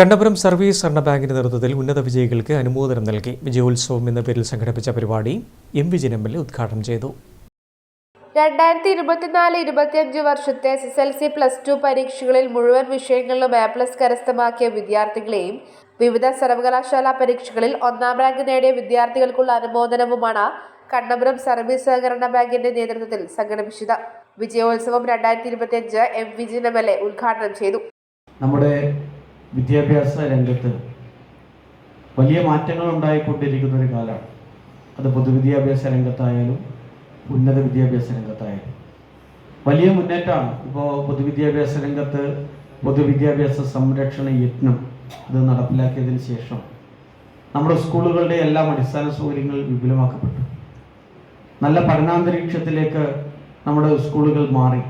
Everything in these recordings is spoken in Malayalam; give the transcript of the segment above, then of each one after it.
കണ്ണപുരം സർവീസ് സഹകരണ ബാങ്കിന്റെ നേതൃത്വത്തിൽ ഉന്നത വിജയികൾക്ക് അനുമോദനം നൽകി വിജയോത്സവം എന്ന പേരിൽ സംഘടിപ്പിച്ച പരിപാടി M Vijayan M L A ഉദ്ഘാടനം ചെയ്തു. രണ്ടായിരത്തി ഇരുപത്തിനാല് ഇരുപത്തിയഞ്ച് വർഷത്തെ S S L C plus two പരീക്ഷകളിൽ മുഴുവൻ വിഷയങ്ങളിലും എ പ്ലസ് കരസ്ഥമാക്കിയ വിദ്യാർത്ഥികളെയും വിവിധ സർവകലാശാല പരീക്ഷകളിൽ ഒന്നാം റാങ്ക് നേടിയ വിദ്യാർത്ഥികൾക്കുള്ള അനുമോദനവുമാണ് കണ്ണപുരം സർവീസ് സഹകരണ ബാങ്കിന്റെ നേതൃത്വത്തിൽ സംഘടിപ്പിച്ചത്. വിജയോത്സവം രണ്ടായിരത്തി ഇരുപത്തിയഞ്ച് M Vijayan M L A ഉദ്ഘാടനം ചെയ്തു. നമ്മുടെ വിദ്യാഭ്യാസ രംഗത്ത് വലിയ മാറ്റങ്ങൾ ഉണ്ടായിക്കൊണ്ടിരിക്കുന്ന ഒരു കാലമാണ്. അത് പൊതുവിദ്യാഭ്യാസ രംഗത്തായാലും ഉന്നത വിദ്യാഭ്യാസ രംഗത്തായാലും. വലിയ മുന്നേറ്റമാണ്. ഇപ്പോൾ പൊതുവിദ്യാഭ്യാസ രംഗത്ത് പൊതുവിദ്യാഭ്യാസ സംരക്ഷണ യജ്ഞം അത് നടപ്പിലാക്കിയതിന് ശേഷം നമ്മുടെ സ്കൂളുകളുടെ എല്ലാം അടിസ്ഥാന സൗകര്യങ്ങൾ വിപുലമാക്കപ്പെട്ടു. നല്ല പഠനാന്തരീക്ഷത്തിലേക്ക് നമ്മുടെ സ്കൂളുകൾ മാറി.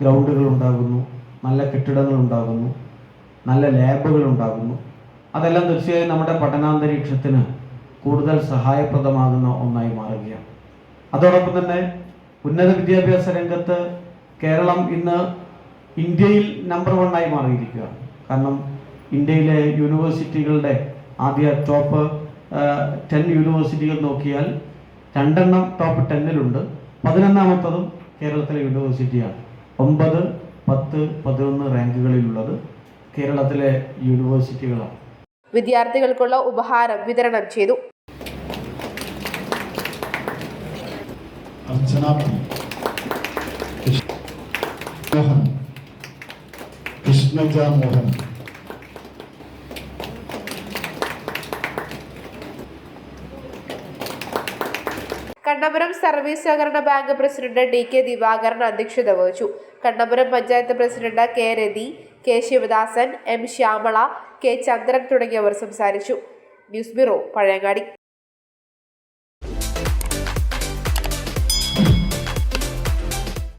ഗ്രൗണ്ടുകൾ ഉണ്ടാകുന്നു. നല്ല കെട്ടിടങ്ങൾ ഉണ്ടാകുന്നു. നല്ല ലാബുകൾ ഉണ്ടാകുന്നു അതെല്ലാം തീർച്ചയായും നമ്മുടെ പഠനാന്തരീക്ഷത്തിന് കൂടുതൽ സഹായപ്രദമാകുന്ന ഒന്നായി മാറുകയാണ്. അതോടൊപ്പം തന്നെ ഉന്നത വിദ്യാഭ്യാസ രംഗത്ത് കേരളം ഇന്ന് ഇന്ത്യയിൽ നമ്പർ വണ്ണായി മാറിയിരിക്കുകയാണ്. കാരണം ഇന്ത്യയിലെ യൂണിവേഴ്സിറ്റികളുടെ ആദ്യ ടോപ്പ് ടെൻ യൂണിവേഴ്സിറ്റികൾ നോക്കിയാൽ രണ്ടെണ്ണം ടോപ്പ് ടെന്നിലുണ്ട് പതിനൊന്നാമത്തതും കേരളത്തിലെ യൂണിവേഴ്സിറ്റിയാണ്. ഒമ്പത് പത്ത് പതിനൊന്ന് റാങ്കുകളിലുള്ളത് കേരളത്തിലെ യൂണിവേഴ്സിറ്റികളാണ്. വിദ്യാർത്ഥികൾക്കുള്ള ഉപഹാരം വിതരണം ചെയ്തു. കൃഷ്ണജാ മോഹൻ. കണ്ണപുരം സർവീസ് സഹകരണ bank president D K Divakaran അധ്യക്ഷത വഹിച്ചു. Kannapuram panchayat president K Rathi K Sivadasan M Shyamala K Chandran തുടങ്ങിയവർ സംസാരിച്ചു. News bureau Pazhayangadi.